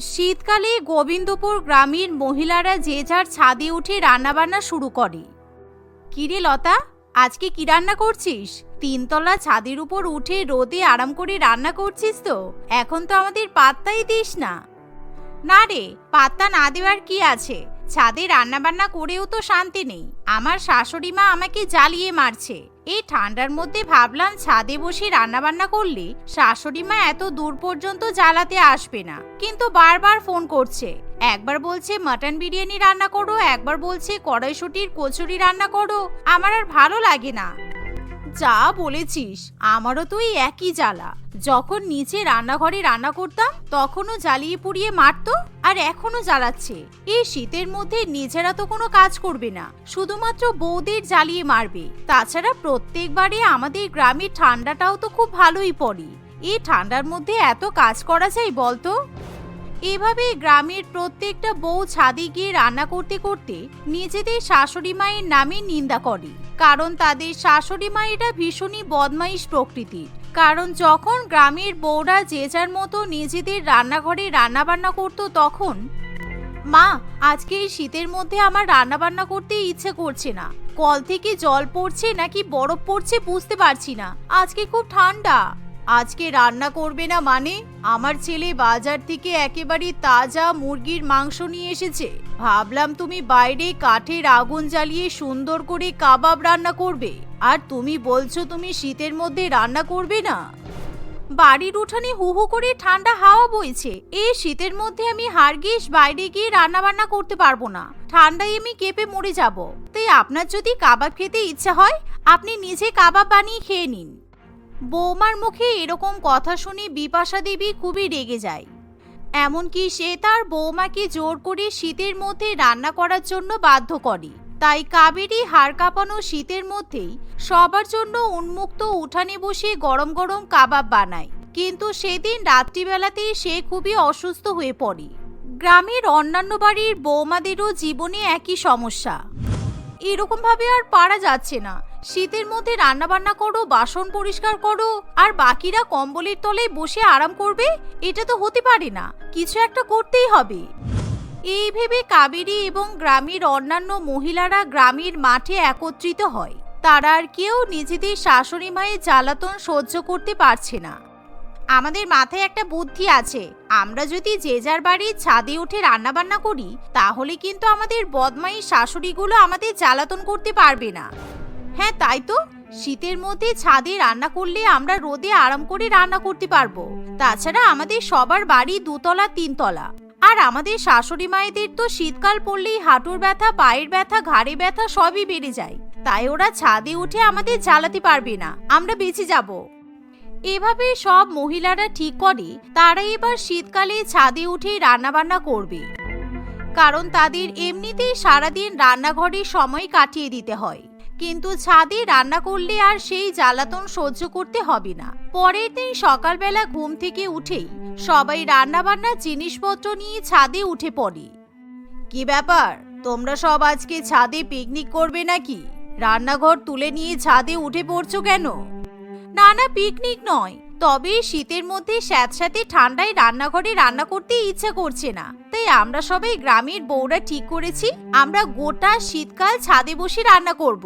শীতকালে গোবিন্দপুর গ্রামের মহিলারা যে যার ছাদে উঠে রান্নাবান্না শুরু করে। কিরে লতা, আজকে কি রান্না করছিস? তিনতলা ছাদের উপর উঠে রোদে আরাম করে রান্না করছিস তো? এখন তো আমাদের পাত্তাই দিস না। না রে, পাত্তা না দেওয়ার কি আছে? ছাদে রান্নাবান্না করেও তো শান্তি নেই। আমার শাশুড়ি মা আমাকে জ্বালিয়ে মারছে। এই ঠান্ডার মধ্যে ভাবলাম ছাদে বসে রান্নাবান্না করলে শাশুড়ি মা এত দূর পর্যন্ত জ্বালাতে আসবে না। কিন্তু বারবার ফোন করছে। একবার বলছে, মাটন বিরিয়ানি রান্না করো। একবার বলছে, কড়াইশুটির কচুরি রান্না করো। আমার আর ভালো লাগে না। যা বলেছিস, আমারও তো এই একই জ্বালা। যখন নিচে রান্নাঘরে রান্না করতাম, তখনও জ্বালিয়ে পুড়িয়ে মারতো, আর এখনও জ্বালাচ্ছে। এই শীতের মধ্যে নিজেরা তো কোনো কাজ করবে না, শুধুমাত্র বৌদের জ্বালিয়ে মারবে। তাছাড়া প্রত্যেকবারে আমাদের গ্রামের ঠান্ডাটাও তো খুব ভালোই পড়ে। এই ঠান্ডার মধ্যে এত কাজ করা যায় বলতো? এভাবে গ্রামের প্রত্যেকটা বউ ছাদে গিয়ে রান্না করতে করতে নিজেদের শাশুড়ি মায়ের নামে নিন্দা করে। কারণ তাদের শাশুড়ি মায়েরা ভীষণই বদমাইশ প্রকৃতির। কারণ যখন গ্রামের বউরা যে যার মতো নিজেদের রান্নাঘরে রান্নাবান্না করতো তখন, মা, আজকে এই শীতের মধ্যে আমার রান্নাবান্না করতে ইচ্ছে করছে না। কল থেকে জল পড়ছে নাকি বরফ পড়ছে বুঝতে পারছি না। আজকে খুব ঠান্ডা। আজকে রান্না করবে না মানে? আমার ছেলে বাজার থেকে একেবারে তাজা মুরগির মাংস নিয়ে এসেছে। ভাবলাম তুমি বাইরে কাঠের আগুন জ্বালিয়ে সুন্দর করে কাবাব রান্না করবে। আর তুমি বলছো তুমি শীতের মধ্যে রান্না করবে না? বাড়ির উঠানে হু হু করে ঠান্ডা হাওয়া বইছে। এই শীতের মধ্যে আমি হারগিস বাইরে গিয়ে রান্না বান্না করতে পারব না। ঠান্ডায় আমি কেঁপে মরে যাব। তাই আপনার যদি কাবাব খেতে ইচ্ছা হয়, আপনি নিজে কাবাব বানিয়ে খেয়ে নিন। বৌমার মুখে এরকম কথা শুনে বিপাশা দেবী খুবই রেগে যায়। এমনকি সে তার বৌমাকে জোর করে শীতের মধ্যে রান্না করার জন্য বাধ্য করে। তাই কাবেরী হাড় কাঁপানো শীতের মধ্যেই সবার জন্য উন্মুক্ত উঠানে বসে গরম গরম কাবাব বানায়। কিন্তু সেদিন রাত্রিবেলাতেই সে খুবই অসুস্থ হয়ে পড়ে। গ্রামের অন্যান্য বাড়ির বৌমাদেরও জীবনে একই সমস্যা। এরকমভাবে আর পারা যাচ্ছে না। শীতের মধ্যে রান্না বান্না করো, বাসন পরিষ্কার করো, আর বাকিরা কম্বলের তলায় বসে আরাম করবে, এটা তো হতে পারে না। কিছু একটা করতেই হবে। এই ভেবে কাবেরী এবং গ্রামের অন্যান্য মহিলারা গ্রামের মাঠে একত্রিত হয়। তারা আর কেউ নিজেদের শাশুড়ি মায়ের জ্বালাতন সহ্য করতে পারছে না। আমাদের মাথায় একটা বুদ্ধি আছে, আমরা যদি যে যার বাড়ির ছাদে উঠে রান্না বান্না করি, তাহলে কিন্তু আমাদের বদমাই শাশুড়িগুলো আমাদের জ্বালাতন করতে পারবে না। হ্যাঁ তাই তো। শীতের মধ্যে ছাদে রান্না করলে আমরা রোদে আরাম করে রান্না করতে পারব। তাছাড়া আমাদের সবার বাড়ি দুতলা, তিনতলা। আর আমাদের শাশুড়ি মায়েদের তো শীতকাল পড়লেই হাঁটুর ব্যথা, পায়ের ব্যথা, ঘাড়ে ব্যথা সবই বেড়ে যায়। তাই ওরা ছাদে উঠে আমাদের জ্বালাতে পারবে না। আমরা বেঁচে যাব। এভাবে সব মহিলারা ঠিক করে, তারা এবার শীতকালে ছাদে উঠে রান্নাবান্না করবে। কারণ তাদের এমনিতেই সারাদিন রান্নাঘরে সময় কাটিয়ে দিতে হয়। কিন্তু ছাদে রান্না করলে আর সেই জ্বালাতন সহ্য করতে হবে না। পরের দিন সকালবেলা ঘুম থেকে উঠেই সবাই রান্নাবান্নার জিনিসপত্র নিয়ে ছাদে উঠে পড়ে। কি ব্যাপার? তোমরা সব আজকে ছাদে পিকনিক করবে নাকি? রান্নাঘর তুলে নিয়ে ছাদে উঠে পড়ছো কেন? না না পিকনিক নয়। তবে শীতের মধ্যে স্যাঁতস্যাঁতে ঠান্ডায় রান্নাঘরে রান্না করতে ইচ্ছা করছে না। তাই আমরা সবাই গ্রামের বউরা ঠিক করেছি, আমরা গোটা শীতকাল ছাদে বসে রান্না করব।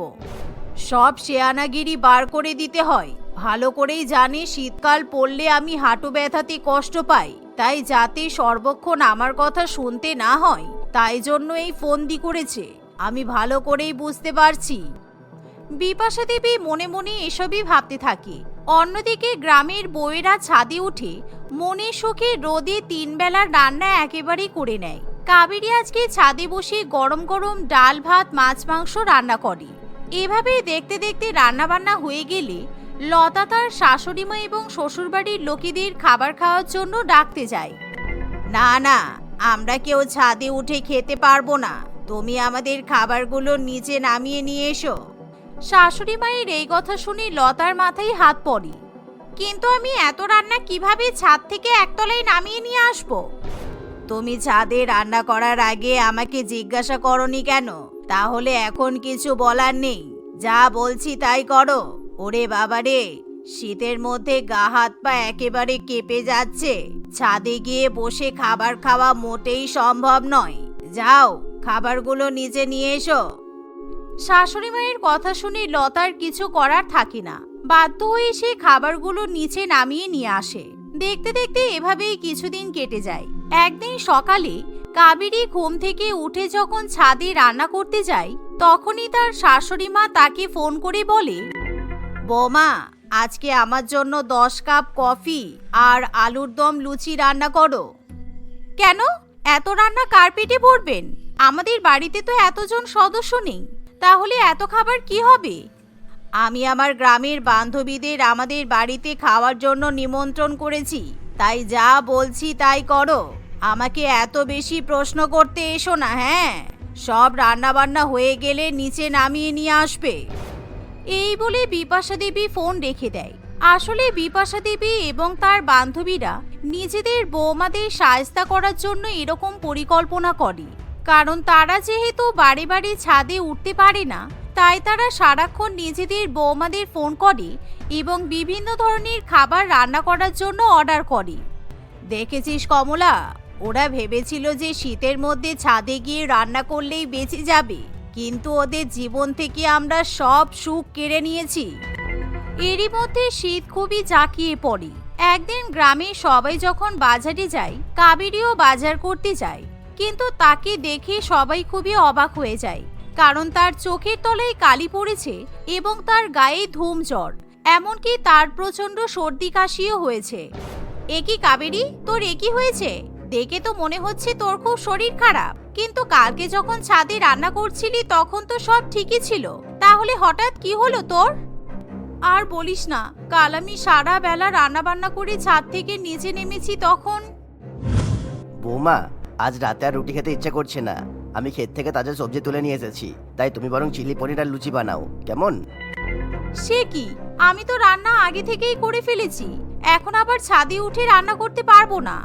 সব শেয়ানাগিরি বার করে দিতে হয়। ভালো করেই জানে শীতকাল পড়লে আমি হাঁটু ব্যথাতে কষ্ট পাই। তাই যাতে সর্বক্ষণ আমার কথা শুনতে না হয়, তাই জন্য এই ফোন দি করেছে। আমি ভালো করেই বুঝতে পারছি। বিপাশা দেবী মনে মনে এসবই ভাবতে থাকে। অন্যদিকে গ্রামের বউয়েরা ছাদে উঠে মনে সুখে রোদে তিন বেলার রান্না একেবারেই করে নেয়। কাবেরী আজকে ছাদে বসে গরম গরম ডাল, ভাত, মাছ, মাংস রান্না করে। এভাবে দেখতে দেখতে রান্না বান্না হয়ে গেলে লতা তার শাশুড়িমা এবং শ্বশুরবাড়ির লোকেদের খাবার খাওয়ার জন্য ডাকতে যায়। না না, আমরা কেউ ছাদে উঠে খেতে পারব না। তুমি আমাদের খাবারগুলো নিচে নামিয়ে নিয়ে এসো। শাশুড়ি মায়ের এই কথা শুনে লতার মাথায় হাত পড়ে। কিন্তু আমি এত রান্না কীভাবে ছাদ থেকে একতলায় নামিয়ে নিয়ে আসব? তুমি ছাদে রান্না করার আগে আমাকে জিজ্ঞাসা করনি কেন? তাহলে এখন কিছু বলার নেই। যা বলছি তাই করো। ওরে বাবারে, শীতের মধ্যে গা হাত পা একেবারে কেঁপে যাচ্ছে। ছাদে গিয়ে বসে খাবার খাওয়া মোটেই সম্ভব নয়। যাও, খাবারগুলো নিচে নিয়ে এসো। শাশুড়ি মায়ের কথা শুনে লতার কিছু করার থাকে না। বাধ্য হয়ে সে খাবারগুলো নিচে নামিয়ে নিয়ে আসে। দেখতে দেখতে এভাবেই কিছুদিন কেটে যায়। একদিন সকালে কাবেরী ঘুম থেকে উঠে যখন ছাদে রান্না করতে যায়, তখনই তার শাশুড়ি মা তাকে ফোন করে বলে, বৌমা, আজকে আমার জন্য দশ কাপ কফি আর আলুর দম লুচি রান্না করো। কেন? এত রান্না কার পেটে আমাদের বাড়িতে তো এতজন সদস্য নেই। তাহলে এত খাবার কি হবে? আমি আমার গ্রামের বান্ধবীদের আমাদের বাড়িতে খাওয়ার জন্য নিমন্ত্রণ করেছি। তাই যা বলছি তাই করো। আমাকে এত বেশি প্রশ্ন করতে এসো না হ্যাঁ? সব রান্না বান্না হয়ে গেলে নিচে নামিয়ে নিয়ে আসবে। এই বলে বিপাশা দেবী ফোন রেখে দেয়। আসলে বিপাশা দেবী এবং তার বান্ধবীরা নিজেদের বৌমাদের সায়স্তা করার জন্য এরকম পরিকল্পনা করে। কারণ তারা যেহেতু বাড়ি বাড়ি ছাদে উঠতে পারে না, তাই তারা সারাক্ষণ নিজেদের বৌমাদের ফোন করে এবং বিভিন্ন ধরনের খাবার রান্না করার জন্য অর্ডার করে। দেখেছিস কমলা? ওরা ভেবেছিল যে শীতের মধ্যে ছাদে গিয়ে রান্না করলেই বেঁচে যাবে, কিন্তু ওদের জীবন থেকে আমরা সব সুখ কেড়ে নিয়েছি। এরই মধ্যে শীত খুবই জাঁকিয়ে পড়ে। একদিন গ্রামে সবাই যখন বাজারে যায়, কাবেরীও বাজার করতে যায়। কিন্তু তাকে দেখে সবাই খুবই অবাক হয়ে যায়। কারণ তার চোখের তলায় কালি পড়েছে এবং তার গায়ে ধুম জ্বর। এমনকি তার প্রচণ্ড সর্দি কাশিও হয়েছে। একই কাবেরি? তোর একই হয়েছে? দেখে তো মনে হচ্ছে তোর খুব শরীর খারাপ। কিন্তু কালকে যখন ছাদে রান্না করছিলি তখন তো সব ঠিকই ছিল। তাহলে হঠাৎ কি হলো তোর? আর বলিস না, কাল আমি সারা বেলা রান্না বান্না করে ছাদ থেকে নিচে নেমেছি তখন। বৌমা আজ রাতে আর রুটি খেতে ইচ্ছে করছে না। আমি ক্ষেত থেকে তাজা সবজি তুলে নিয়ে এসেছি। তাই তুমি বরং চিলি পনির আর লুচি বানাও। কেমন? সে কি? আমি তো রান্না আগে থেকেই করে ফেলেছি। এখন আবার ছাদে উঠে রান্না করতে পারব না।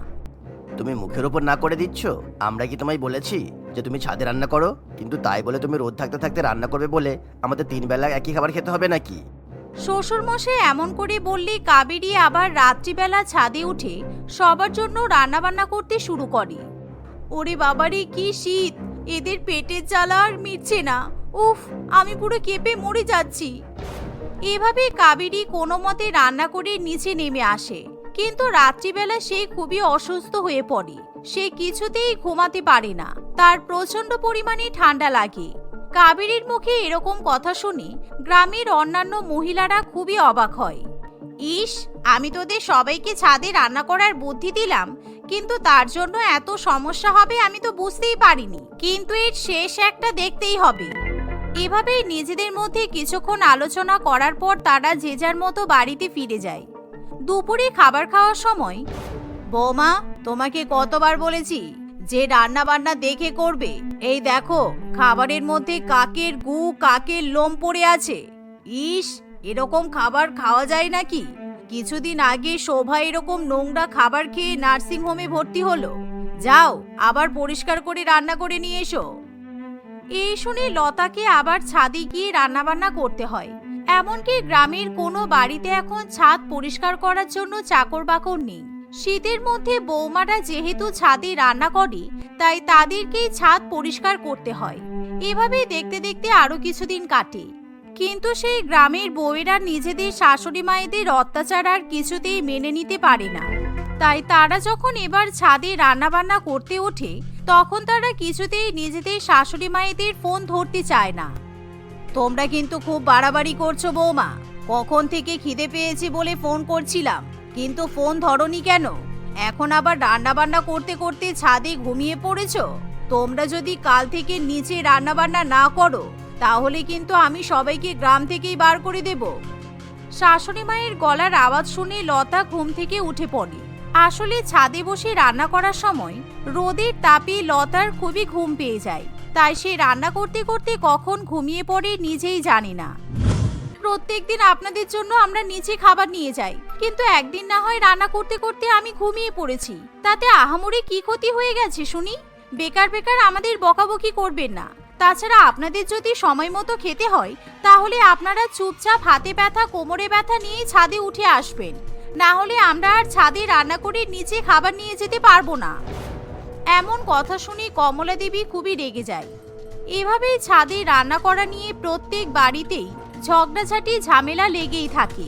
তুমি মুখের উপর না করে দিচ্ছ? আমরা কি তোমায় বলেছি যে তুমি ছাদে রান্না করো? কিন্তু তাই বলে তুমি রোদ থাকতে থাকতে রান্না করবে বলে আমাদের তিন বেলা একই খাবার খেতে হবে নাকি? শ্বশুর মশাই এমন করে বললে কাবেরী আবার রাত্রিবেলা ছাদে উঠে সবার জন্য রান্নাবান্না করতে শুরু করে। ওরে বাবারে, কি শীত! এদের পেটের জ্বালা আর মিটছে না। উফ, আমি পুরো কেঁপে মরে যাচ্ছি। এভাবে কাবেরী কোনো মতে রান্না করে নিচে নেমে আসে। কিন্তু রাত্রিবেলা সে খুবই অসুস্থ হয়ে পড়ে। সে কিছুতেই ঘুমাতে পারে না। তার প্রচণ্ড পরিমাণে ঠান্ডা লাগে। কাবেরীর মুখে এরকম কথা শুনে গ্রামের অন্যান্য মহিলারা খুবই অবাক হয়। ইস, আমি তোদের সবাইকে ছাদে রান্না করার বুদ্ধি দিলাম। কিন্তু তার জন্য এত সমস্যা হবে আমি তো বুঝতেই পারিনি। কিন্তু এর শেষ একটা দেখতেই হবে। এভাবেই নিজেদের মধ্যে কিছুক্ষণ আলোচনা করার পর তারা যে যার মতো বাড়িতে ফিরে যায়। দুপুরে খাবার খাওয়ার সময়, বৌমা, তোমাকে কতবার বলেছি যে রান্না বান্না দেখে করবে? এই দেখো, খাবারের মধ্যে কাকের গু, কাকের লোম পড়ে আছে। ইস, এরকম খাবার খাওয়া যায় নাকি? কিছুদিন আগে শোভা এরকম নোংরা খাবার খেয়ে নার্সিং হোমে ভর্তি হলো। যাও, আবার পরিষ্কার করে রান্না করে নিয়ে এসো। এই শুনে লতাকে আবার ছাদে গিয়ে রান্নাবান্না করতে হয়। এমনকি গ্রামের কোনো বাড়িতে এখন ছাদ পরিষ্কার করার জন্য চাকর বাকর নেই। শীতের মধ্যে বৌমারা যেহেতু ছাদে রান্না করে, তাই তাদেরকেই ছাদ পরিষ্কার করতে হয়। এভাবে দেখতে দেখতে আরও কিছুদিন কাটে। কিন্তু সেই গ্রামের বউয়েরা নিজেদের শাশুড়ি মায়েদের অত্যাচার আর কিছুতেই মেনে নিতে পারে না। তাই তারা যখন এবার ছাদে রান্নাবান্না করতে ওঠে, তখন তারা কিছুতেই নিজেদের শাশুড়ি মায়েদের ফোন ধরতে চায় না। তোমরা কিন্তু খুব বাড়াবাড়ি করছ বৌমা। কখন থেকে খিদে পেয়েছি বলে ফোন করছিলাম, কিন্তু ফোন ধরনি কেন? এখন আবার রান্না বান্না করতে করতে ছাদে ঘুমিয়ে পড়েছ? তোমরা যদি কাল থেকে নিচে রান্না বান্না না করো তাহলে কিন্তু আমি সবাইকে গ্রাম থেকেই বার করে দেব। শাশুড়ি মায়ের গলার আওয়াজ শুনে লতা ঘুম থেকে উঠে পড়ে। আসলে ছাদে বসে রান্না করার সময় রোদের তাপে লতার খুবই ঘুম পেয়ে যায়। তাই সে রান্না করতে করতে কখন ঘুমিয়ে পড়ে নিজেই জানে না। প্রত্যেকদিন আপনাদের জন্য আমরা নিচে খাবার নিয়ে যাই। কিন্তু একদিন না হয় রান্না করতে করতে আমি ঘুমিয়ে পড়েছি। তাতে আহামরি কি ক্ষতি হয়ে গেছে শুনি? বেকার বেকার আমাদের বকাবকি করবেন না। তাছাড়া আপনাদের যদি সময় মতো খেতে হয়, তাহলে আপনারা চুপচাপ হাতে ব্যথা, কোমরে ব্যথা নিয়ে ছাদে উঠে আসবেন। না হলে আমরা আর ছাদে রান্না করে নিচে খাবার নিয়ে যেতে পারব না। এমন কথা শুনে কমলা দেবী খুবই রেগে যায়। এভাবেই ছাদে রান্না করা নিয়ে প্রত্যেক বাড়িতেই ঝগড়াঝাটি, ঝামেলা লেগেই থাকে।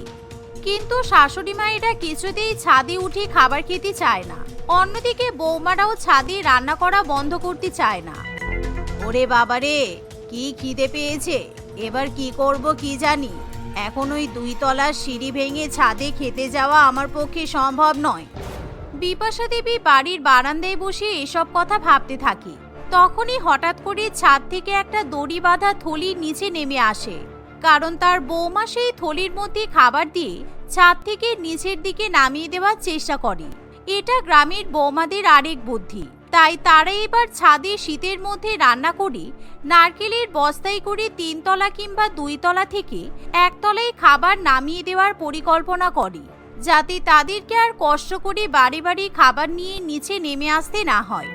কিন্তু শাশুড়ি মায়েরা কিছুতেই ছাদে উঠে খাবার খেতে চায় না। অন্যদিকে বৌমারাও ছাদে রান্না করা বন্ধ করতে চায় না। ওরে বাবারে, কি খিদে পেয়েছে? এবার কি করব কি জানি? এখন ওই দুই তলার সিঁড়ি ভেঙে ছাদে খেতে যাওয়া আমার পক্ষে সম্ভব নয়। বিপাশা দেবী বাড়ির বারান্দায় বসে এসব কথা ভাবতে থাকে। তখনই হঠাৎ করে ছাদ থেকে একটা দড়ি বাঁধা থলির নিচে নেমে আসে। কারণ তার বৌমা সেই থলির মধ্যে খাবার দিয়ে ছাদ থেকে নিচের দিকে নামিয়ে দেওয়ার চেষ্টা করে। এটা গ্রামের বৌমাদের আরেক বুদ্ধি। তাই তারা এবার ছাদে শীতের মধ্যে রান্না করে, নারকেলের বস্তায় করে তিনতলা কিংবা দুইতলা থেকে একতলায় খাবার নামিয়ে দেওয়ার পরিকল্পনা করে, যাতে তাদেরকে আর কষ্ট করে বাড়ি বাড়ি খাবার নিয়ে নিচে নেমে আসতে না হয়।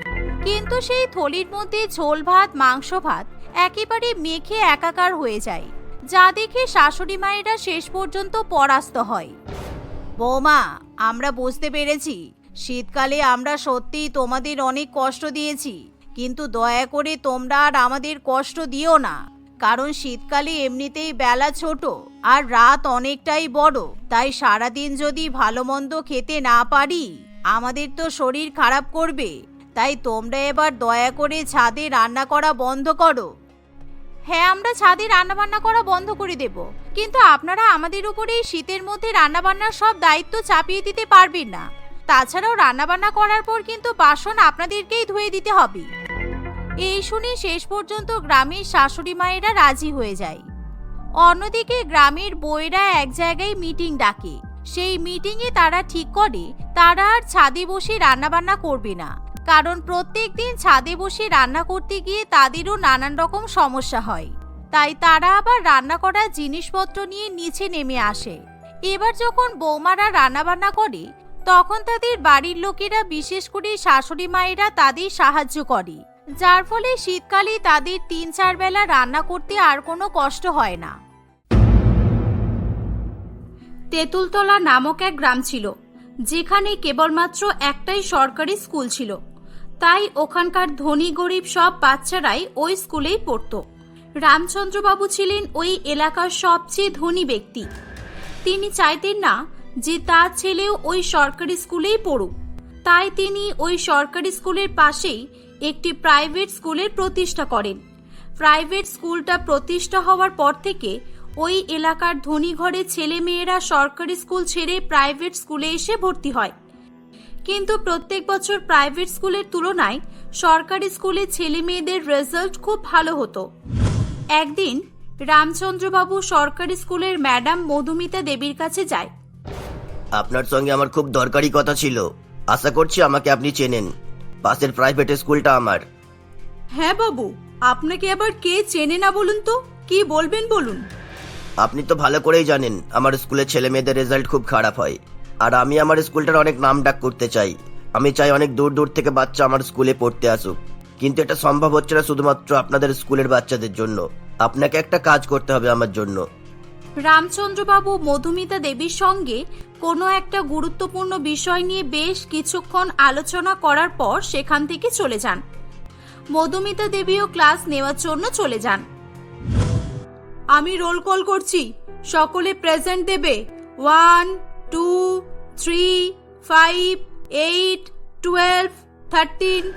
কিন্তু সেই থলির মধ্যে ঝোল ভাত, মাংস ভাত একেবারে মেখে একাকার হয়ে যায়, যা দেখে শাশুড়ি মায়েরা শেষ পর্যন্ত পরাস্ত হয়। বৌমা, আমরা বুঝতে পেরেছি। শীতকালে আমরা সত্যিই তোমাদের অনেক কষ্ট দিয়েছি, কিন্তু দয়া করে তোমরা আর আমাদের কষ্ট দিও না, কারণ শীতকালে এমনিতেই বেলা ছোট আর রাত অনেকটাই বড়, তাই সারাদিন যদি ভালো মন্দ খেতে না পারি, আমাদের তো শরীর খারাপ করবে, তাই তোমরা এবার দয়া করে ছাদে রান্না করা বন্ধ করো। হ্যাঁ আমরা ছাদে রান্নাবান্না করা বন্ধ করে দেব, কিন্তু আপনারা আমাদের উপরে শীতের মধ্যে রান্নাবান্নার সব দায়িত্ব চাপিয়ে দিতে পারবেন না। তাছাড়াও রান্নাবান্না করার পর কিন্তু বাসন আপনাদেরকেই ধুয়ে দিতে হবে। এই শুনে শেষ পর্যন্ত গ্রামের শাশুড়ি মায়েরা রাজি হয়ে যায়। অন্যদিকে গ্রামের বইরা এক জায়গায় মিটিং ডাকে। সেই মিটিংয়ে তারা ঠিক করে, তারা আর ছাদে বসে রান্নাবান্না করবে না। কারণ প্রত্যেক দিন ছাদে বসে রান্না করতে গিয়ে তাদেরও নানান রকম সমস্যা হয়। তাই তারা আবার রান্না করার জিনিসপত্র নিয়ে নিচে নেমে আসে। এবার যখন বৌমারা রান্নাবান্না করে তখন তাদের বাড়ির লোকেরা বিশেষ করে শাশুড়ি মায়েরা তাদের সাহায্য করে। যার ফলে শীতকালে তাদের তিন চার বেলা রান্না করতে আর কোনো কষ্ট হয় না। তেঁতুলতলা নামক এক গ্রাম ছিল, যেখানে কেবলমাত্র একটাই সরকারি স্কুল ছিল। তাই ওখানকার ধনী গরিব সব বাচ্চারাই ওই স্কুলেই পড়তো। রামচন্দ্রবাবু ছিলেন ওই এলাকার সবচেয়ে ধনী ব্যক্তি। তিনি চাইতেন না যে তার ছেলেও ওই সরকারি স্কুলেই পড়ুক। তাই তিনি ওই সরকারি স্কুলের পাশেই একটি প্রাইভেট স্কুলের প্রতিষ্ঠা করেন। প্রাইভেট স্কুলটা প্রতিষ্ঠা হওয়ার পর থেকে ওই এলাকার ধনী ঘরের ছেলে মেয়েরা সরকারি স্কুল ছেড়ে প্রাইভেট স্কুলে এসে ভর্তি হয়। কিন্তু প্রত্যেক বছর প্রাইভেট স্কুলের তুলনায় সরকারি স্কুলে ছেলে মেয়েদের রেজাল্ট খুব ভালো হতো। একদিন রামচন্দ্রবাবু সরকারি স্কুলের ম্যাডাম মধুমিতা দেবীর কাছে যায়। আপনার সঙ্গে আমার খুব দরকারি কথা ছিল। আশা করছি আমাকে আপনি চেনেন। পাশের প্রাইভেট স্কুলটা আমার। হ্যাঁ বাবু আপনাকে আবার কে চেনে না বলুন তো? কি বলবেন বলুন? আপনি তো ভালো করেই জানেন আমার স্কুলের ছেলে মেয়েদের রেজাল্ট খুব খারাপ হয়। আর আমি আমার স্কুলটার অনেক নাম ডাক করতে চাই। আমি চাই অনেক দূর দূর থেকে বাচ্চা আমার স্কুলে পড়তে আসুক। কিন্তু এটা সম্ভব হচ্ছে না শুধুমাত্র আপনাদের স্কুলের বাচ্চাদের জন্য। আপনাকে একটা কাজ করতে হবে আমার জন্য। রামচন্দ্রবাবু মধুমিতা দেবীর সঙ্গে কোনো একটা গুরুত্বপূর্ণ বিষয় নিয়ে বেশ কিছুক্ষণ আলোচনা করার পর সেখান থেকে চলে যান। মধুমিতা দেবীও ক্লাস নেওয়ার জন্য চলে যান। আমি রোল কল করছি। সকলে প্রেজেন্ট দেবে। One, two, three, five, eight, twelve, thirteen.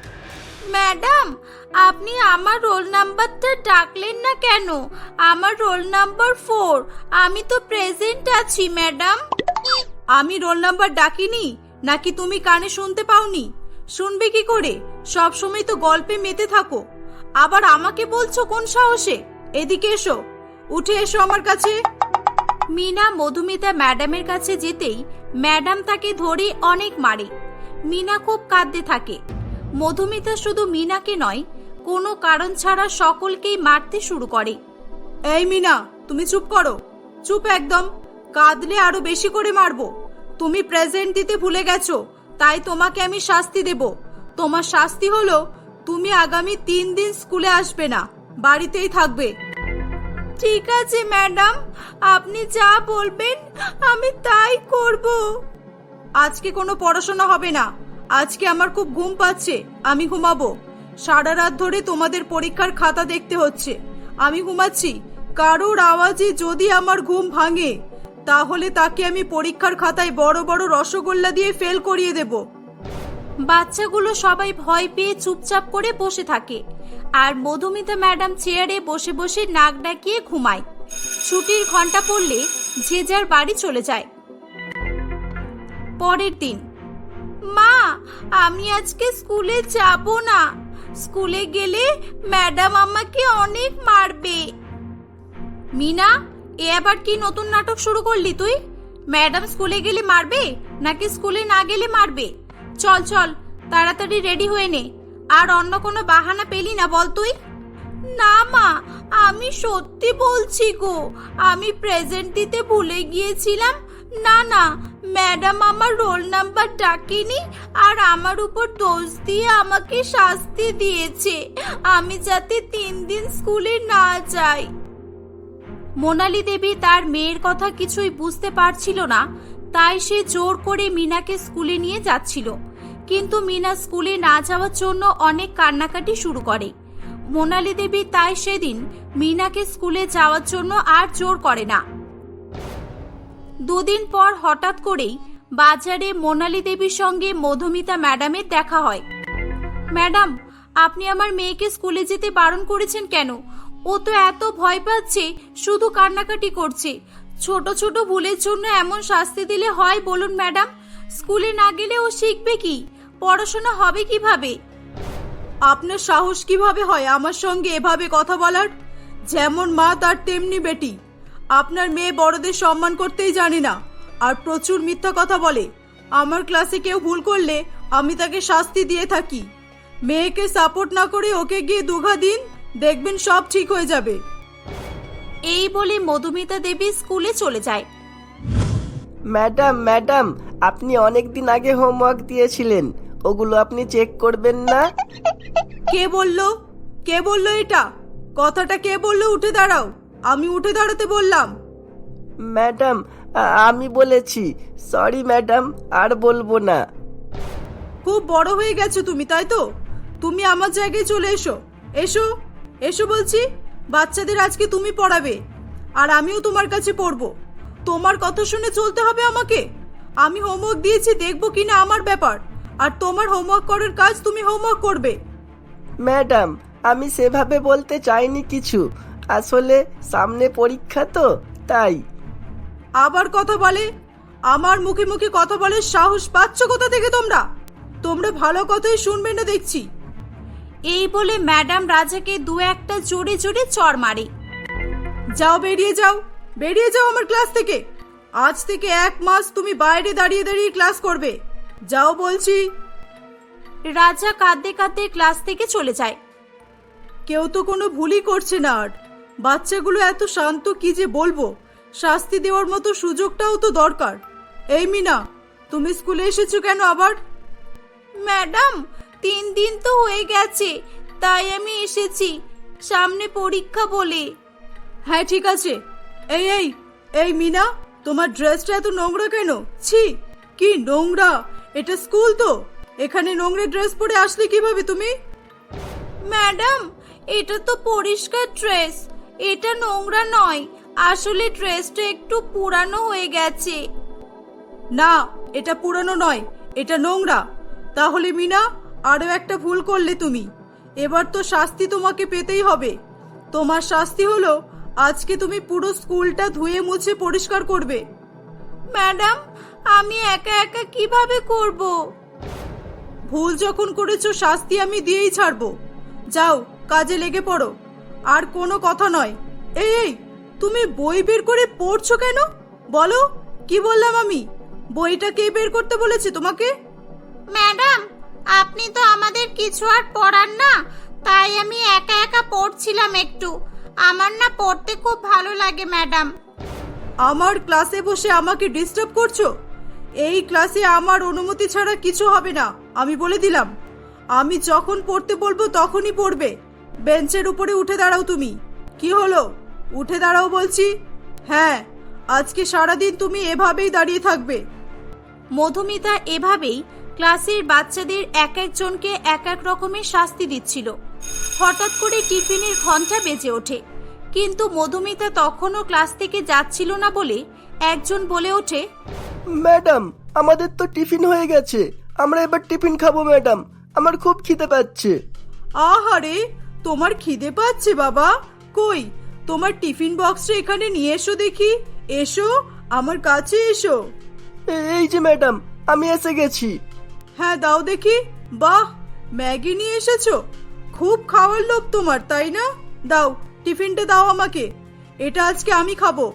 Madam আপনি আমার রোল নাম্বারটা ডাকলেন না কেন? আমার রোল নাম্বার ফোর। আমি তো প্রেজেন্ট আছি, ম্যাডাম। আমি রোল নাম্বার ডাকিনি, নাকি তুমি কানে শুনতে পাওনি? শুনবে কি করে? সব সময় তো গল্পে মেতে থাকো। আবার আমাকে বলছো কোন সাহসে? এদিকে এসো। উঠে এসো আমার কাছে। মিনা মধুমিতা ম্যাডামের কাছে যেতেই ম্যাডাম তাকে ধরে অনেক মারে। মিনা খুব কাঁদতে থাকে। মধুমিতা শুধু মিনাকে নয় কোনো কারণ ছাড়া সকলকেই মারতে শুরু করে। এই মিনা তুমি চুপ করো। চুপ একদম। কাঁদলে আরও বেশি করে মারবো। তুমি প্রেজেন্ট দিতে ভুলে গেছো তাই তোমাকে আমি শাস্তি দেব। তোমার শাস্তি হলো তুমি আগামী তিন দিন স্কুলে আসবে না বাড়িতেই থাকবে। ঠিক আছে ম্যাডাম। আপনি যা বলবেন আমি তাই করব। আজকে কোনো পড়াশোনা হবে না। আজকে আমার খুব ঘুম পাচ্ছে আমি ঘুমাবো। সারা রাত ধরে তোমাদের পরীক্ষার খাতা দেখতে হচ্ছে। আমি ঘুমাচ্ছি। কারোর আওয়াজে যদি আমার ঘুম ভাঙে, তাহলে তাকে আমি পরীক্ষার খাতায় বড় বড় রসগোল্লা দিয়ে ফেল করিয়ে দেব। বাচ্চাগুলো সবাই ভয় পেয়ে চুপচাপ করে বসে থাকে। আর মধুমিতা ম্যাডাম চেয়ারে বসে বসে নাক ডাকিয়ে ঘুমায়। ছুটির ঘণ্টা পড়লে যে যার বাড়ি চলে যায়। পরের দিন, মা, আমি আজকে স্কুলে যাব না। স্কুলে গেলে ম্যাডাম আমাকে অনেক মারবে। মিনা, এ আবার কি নতুন নাটক শুরু করলি তুই? ম্যাডাম স্কুলে গেলে মারবে নাকি স্কুলে না গেলে মারবে? চল চল, তাড়াতাড়ি রেডি হয়ে নে। আর অন্য কোনো বাহানা পেলি না বল তুই? না মা, আমি সত্যি বলছি গো, আমি প্রেজেন্ট দিতে ভুলে গিয়েছিলাম না না, ম্যাডাম আমার রোল নাম্বার ডাকেনি আর আমার উপর দোষ দিয়ে আমাকে শাস্তি দিয়েছে। আমি যাতে তিন দিন স্কুলে না যাই। মোনালি দেবী তার মেয়ের কথা কিছুই বুঝতে পারছিল না, তাই সে জোর করে মিনাকে স্কুলে নিয়ে যাচ্ছিল। কিন্তু মিনা স্কুলে না যাওয়ার জন্য অনেক কান্নাকাটি শুরু করে। মোনালি দেবী তাই সেদিন মিনাকে স্কুলে যাওয়ার জন্য আর জোর করে না। দুদিন পর হঠাৎ করেই বাজারে মোনালি দেবীর সঙ্গে মধুমিতা ম্যাডামের দেখা হয়। ম্যাডাম, আপনি আমার মেয়েকে স্কুলে যেতে বারণ করেছেন কেন? ও তো এত ভয় পাচ্ছে, শুধু কান্নাকাটি করছে। ছোট ছোট ভুলের জন্য এমন শাস্তি দিলে হয় বলুন ম্যাডাম, স্কুলে না গেলে ও শিখবে কি? পড়াশোনা হবে কীভাবে? আপনার সাহস কীভাবে হয় আমার সঙ্গে এভাবে কথা বলার? যেমন মা, তার তেমনি বেটি। আপনার মেয়ে বড়দের সম্মান করতেই জানে না। আর প্রচুর মিথ্যা কথা বলে। আমার ক্লাসে কেউ ভুল করলে আমি তাকে শাস্তি দিয়ে থাকি। মেয়েকে সাপোর্ট না করে ওকে গিয়ে দুঘা দিন দেখবেন সব ঠিক হয়ে যাবে। এই বলে মধুমিতা দেবী স্কুলে চলে যায়। ম্যাডাম ম্যাডাম আপনি অনেক দিন আগে হোমওয়ার্ক দিয়েছিলেন। ওগুলো আপনি চেক করবেন না? কে বলল? কে বলল এটা? কথাটা কে বলল? উঠে দাঁড়াও। আমি উঠে দাঁড়াতে বললাম। ম্যাডাম আমি বলেছি সরি ম্যাডাম আর বলব না। খুব বড় হয়ে গেছো তুমি তাই তো? তুমি আমার জায়গায় চলে এসো। এসো এসো বলছি বাচ্চাদের আজকে তুমি পড়াবে আর আমিও তোমার কাছে পড়ব। তোমার কথা শুনে চলতে হবে আমাকে? আমি হোমওয়ার্ক দিয়েছি দেখব কিনা আমার ব্যাপার আর তোমার হোমওয়ার্ক করার কাজ তুমি হোমওয়ার্ক করবে। ম্যাডাম আমি সেভাবে বলতে চাইনি কিছু। আসলে সামনে পরীক্ষা তো তাই। আবার কথা বলে? আমার মুখে মুখে কথা বলে সাহস পাচ্ছ কোথা থেকে তোমরা? তোমরা ভালো কথাই শুনবে না দেখছি। এই বলে ম্যাডাম রাজাকে দু একটা জোরে জোরে চড় মারে। যাও বেরিয়ে যাও। বেরিয়ে যাও আমার ক্লাস থেকে। আজ থেকে এক মাস তুমি বাইরে দাঁড়িয়ে দাঁড়িয়ে ক্লাস করবে। যাও বলছি। রাজা কাঁদতে কাঁদতে ক্লাস থেকে চলে যায়। কেউ তো কোনো ভুলই করছে না আর। বাচ্চাগুলো এত শান্ত কি যে বলব? শাস্তি দেওয়ার মতো সুযোগটাও তো দরকার। এই মিনা তুমি স্কুলে এসেছ কেন আবার? ম্যাডাম তিন দিন তো হয়ে গেছে তাই আমি এসেছি সামনে পরীক্ষা বলে। হ্যাঁ ঠিক আছে। এই এই এই মিনা তোমার ড্রেসটা এত নোংরা কেন? ছি কি নোংরা? এটা স্কুল তো। এখানে নোংরা ড্রেস পরে আসলে কীভাবে তুমি? ম্যাডাম এটা তো পরিষ্কার ড্রেস। এটা নোংরা নয়। আসলে ড্রেসটা একটু পুরানো হয়ে গেছে। না, এটা পুরানো নয়, এটা নোংরা। তাহলে মিনা, আরও একটা ভুল করলে তুমি। এবার তো শাস্তি তোমাকে পেতেই হবে। তোমার শাস্তি হলো, আজকে তুমি পুরো স্কুলটা ধুয়ে মুছে পরিষ্কার করবে। ম্যাডাম, আমি একা একা কীভাবে করব? ভুল যখন করেছ, শাস্তি আমি দিয়েই ছাড়বো। যাও, কাজে লেগে পড়ো। আর কোনো কথা নয়। এই এই তুমি বই বের করে পড়ছো কেন? বলো কি বললাম আমি? বইটা কে বের করতে বলেছে তোমাকে? ম্যাডাম আপনি তো আমাদের কিছু আর পড়ান না তাই আমি একা একা পড়ছিলাম একটু। আমার না পড়তে খুব ভালো লাগে ম্যাডাম। আমার ক্লাসে বসে আমাকে ডিস্টার্ব করছ? এই ক্লাসে আমার অনুমতি ছাড়া কিছু হবে না আমি বলে দিলাম। আমি যখন পড়তে বলব তখনই পড়বে। বেঞ্চের উপরে উঠে দাঁড়াও তুমি। কি হলো? উঠে দাঁড়াও বলছি। হ্যাঁ আজকে সারাদিন তুমি এভাবেই দাঁড়িয়ে থাকবে। মধুমিতা এভাবেই ক্লাসের বাচ্চাদের এক একজনকে এক এক রকমের শাস্তি দিচ্ছিল। হঠাৎ করে টিফিনের ঘণ্টা বেজে ওঠে। কিন্তু মধুমিতা তখনও ক্লাস থেকে যাচ্ছিল না বলে একজন বলে ওঠে ম্যাডাম আমাদের তো টিফিন হয়ে গেছে। আমরা এবার টিফিন খাব ম্যাডাম। আমার খুব খিদে পাচ্ছে। আহারে তোমার খিদে পাচ্ছে বাবা। কই? তোমার টিফিন বক্সটা এখানে নিয়ে এসো দেখি। এসো আমার কাছে এসো। এই যে ম্যাডাম আমি এসে গেছি। হ্যাঁ দাও দেখি। বাহ ম্যাগি নিয়ে এসেছ? খুব খাওয়ার লোভ তোমার তাই না? দাও টিফিনটা দাও আমাকে। এটা আজকে আমি খাব।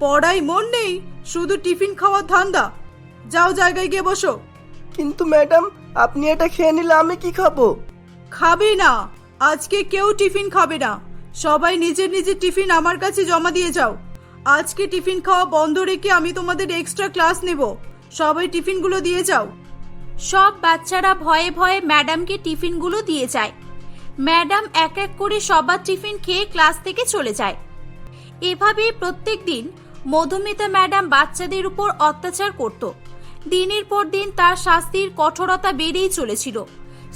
পড়াই মন নেই শুধু টিফিন খাওয়ার ধান্দা। যাও জায়গায় গিয়ে বসো। কিন্তু ম্যাডাম আপনি এটা খেয়ে নিলে আমি কি খাব? খাবে না। আজকে কেউ টিফিন খাবে না। সবাই নিজের নিজের টিফিন আমার কাছে জমা দিয়ে যাও। আজকে টিফিন খাওয়া বন্ধ রেখে আমি তোমাদের এক্সট্রা ক্লাস নেব। সবাই টিফিনগুলো দিয়ে যাও। সব বাচ্চারা ভয়ে ভয়ে ম্যাডামকে টিফিনগুলো দিয়ে যায়। ম্যাডাম এক এক করে সবার টিফিন খেয়ে ক্লাস থেকে চলে যায়। এভাবেই প্রত্যেক দিন মধুমিতা ম্যাডাম বাচ্চাদের উপর অত্যাচার করত। দিনের পর দিন তার শাস্তির কঠোরতা বেড়েই চলেছিল।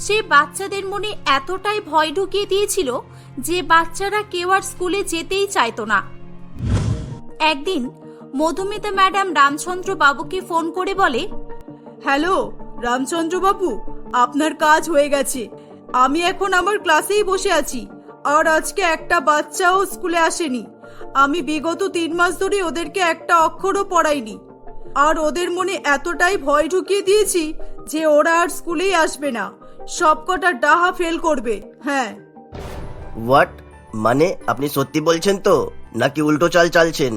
সে বাচ্চাদের মনে এতটাই ভয় ঢুকিয়ে দিয়েছিল যে বাচ্চারা কেউ আর স্কুলে যেতেই চাইতো না। একদিন মধুমিতা ম্যাডাম রামচন্দ্র বাবুকে ফোন করে বলে, হ্যালো রামচন্দ্র বাবু আপনার কাজ হয়ে গেছে। আমি এখন আমার ক্লাসেই বসে আছি। আর আজকে একটা বাচ্চাও স্কুলে আসেনি। আমি বিগত তিন মাস ধরে ওদেরকে একটা অক্ষরও পড়াইনি। আর ওদের মনে এতটাই ভয় ঢুকিয়ে দিয়েছি যে ওরা আর স্কুলেই আসবে না। সবকটা ডাহা ফেল করবে হ্যাঁ। হোয়াট মানে আপনি সত্যি বলছেন তো নাকি উল্টো চাল চালছেন?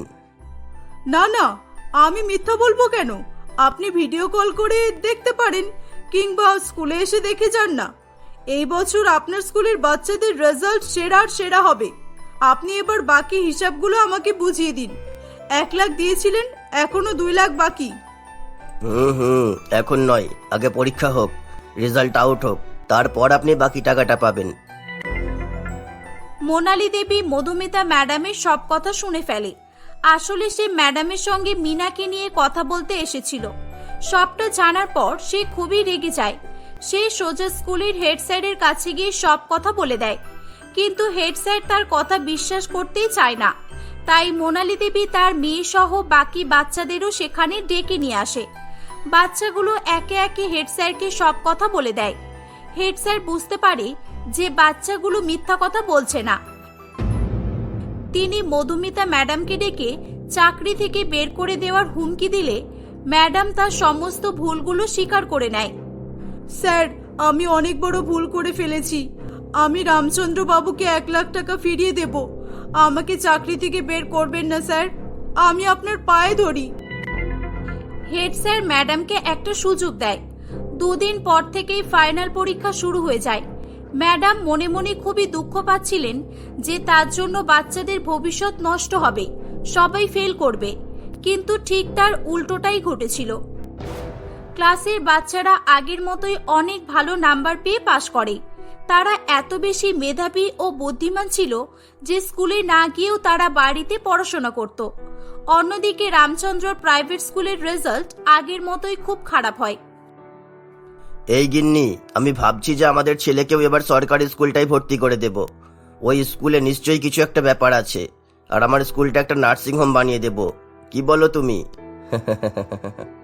না না আমি মিথ্যা বলব কেন? আপনি ভিডিও কল করে দেখতে পারেন কিংবা স্কুলে এসে দেখে যান না। এই বছর আপনার স্কুলের বাচ্চাদের রেজাল্ট সেরার সেরা হবে। আপনি এবার বাকি হিসাবগুলো আমাকে বুঝিয়ে দিন। এক লাখ দিয়েছিলেন এখনও দুই লাখ বাকি। হুম হুম এখন নয় আগে পরীক্ষা হোক। রেজাল্ট আউট হোক, তারপর আপনি বাকি টাকাটা পাবেন। মোনালি দেবী মধুমিতা ম্যাডামের সব কথা শুনে ফেলে। আসলে সে ম্যাডামের সঙ্গে মিনাকে নিয়ে কথা বলতে এসেছিল। সবটা জানার পর সে খুবই রেগে যায়। সে সোজা স্কুলের হেড স্যারের কাছে গিয়ে সব কথা বলে দেয়। কিন্তু হেড স্যার তার কথা বিশ্বাস করতেই চায় না। তাই মোনালি দেবী তার মেয়ে সহ বাকি বাচ্চাদেরও সেখানে ডেকে নিয়ে আসে। বাচ্চাগুলো একে একে হেড স্যারকে সব কথা বলে দেয়। হেড স্যার বুঝতে পারে যে বাচ্চাগুলো মিথ্যা কথা বলছে না। তিনি মধুমিতা ম্যাডামকে ডেকে চাকরি থেকে বের করে দেওয়ার হুমকি দিলে ম্যাডাম তার সমস্ত ভুলগুলো স্বীকার করে নেয়। স্যার, আমি অনেক বড় ভুল করে ফেলেছি। আমি রামচন্দ্র বাবুকে এক লাখ টাকা ফিরিয়ে দেব। আমাকে চাকরি থেকে বের করবেন না, স্যার। আমি আপনার পায়ে ধরি। হেড স্যার ম্যাডামকে একটা সুযোগ দেয়। দুদিন পর থেকেই ফাইনাল পরীক্ষা শুরু হয়ে যায়। ম্যাডাম মনে মনে খুবই দুঃখ পাচ্ছিলেন যে তার জন্য বাচ্চাদের ভবিষ্যৎ নষ্ট হবে, সবাই ফেল করবে। কিন্তু ঠিক তার উল্টোটাই ঘটেছিল। ক্লাসের বাচ্চারা আগের মতোই অনেক ভালো নাম্বার পেয়ে পাশ করে। তারা এত বেশি মেধাবী ও বুদ্ধিমান ছিল যে স্কুলে না গিয়েও তারা বাড়িতে পড়াশোনা করত। অন্যদিকে রামচন্দ্র প্রাইভেট স্কুলের রেজাল্ট আগের মতোই খুব খারাপ হয়। এই গিন্নি, আমি ভাবছি যে আমাদের ছেলেকেও এবার সরকারি স্কুলটাই ভর্তি করে দেব। ওই স্কুলে নিশ্চয়ই কিছু একটা ব্যাপার আছে। আর আমার স্কুলটা একটা নার্সিং হোম বানিয়ে দেব। কি বলো তুমি?